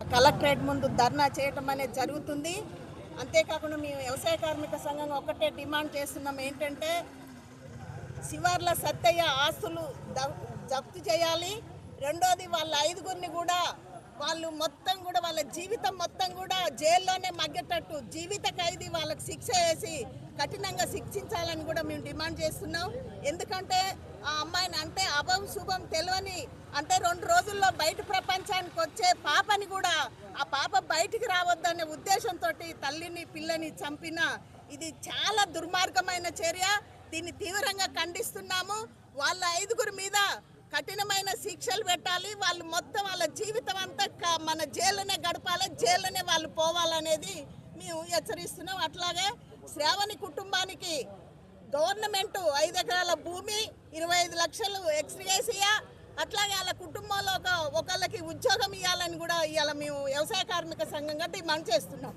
Collectorate ముందు ధర్నా చేయటం అనేది జరుగుతుంది. అంతేకాకుండా మేము వ్యవసాయ కార్మిక సంఘం ఒకటే డిమాండ్ చేస్తున్నాం ఏంటంటే శివార్ల సత్తయ్య ఆస్తులు జప్తు చేయాలి. రెండోది వాళ్ళ ఐదుగురిని కూడా వాళ్ళు మొత్తం కూడా వాళ్ళ జీవితం మొత్తం కూడా జైల్లోనే మగ్గేటట్టు జీవిత ఖైదీ వాళ్ళకి శిక్ష వేసి కఠినంగా శిక్షించాలని కూడా మేము డిమాండ్ చేస్తున్నాం. ఎందుకంటే ఆ అమ్మాయిని అంటే అభం శుభం తెలియని అంటే రెండు రోజుల్లో బయట ప్రపంచానికి వచ్చే పాపని కూడా ఆ పాప బయటికి రావద్దనే ఉద్దేశంతో తల్లిని పిల్లని చంపిన ఇది చాలా దుర్మార్గమైన చర్య. దీన్ని తీవ్రంగా ఖండిస్తున్నాము. వాళ్ళ ఐదుగురి మీద కఠినమైన శిక్షలు పెట్టాలి. వాళ్ళు మొత్తం వాళ్ళ జీవితం అంతా మన జైల్లోనే గడపాలి. జైల్లోనే వాళ్ళు పోవాలనేది మేము హెచ్చరిస్తున్నాం. అట్లాగే శ్రావణి కుటుంబానికి గవర్నమెంట్ ఐదు ఎకరాల భూమి ఇరవై ఐదు లక్షలు ఎక్స్గ్రేసియా అట్లాగే వాళ్ళ కుటుంబంలో ఒక ఒకళ్ళకి ఉద్యోగం ఇవ్వాలని కూడా ఇవాళ మేము వ్యవసాయ కార్మిక సంఘంగా డిమాండ్ చేస్తున్నాం.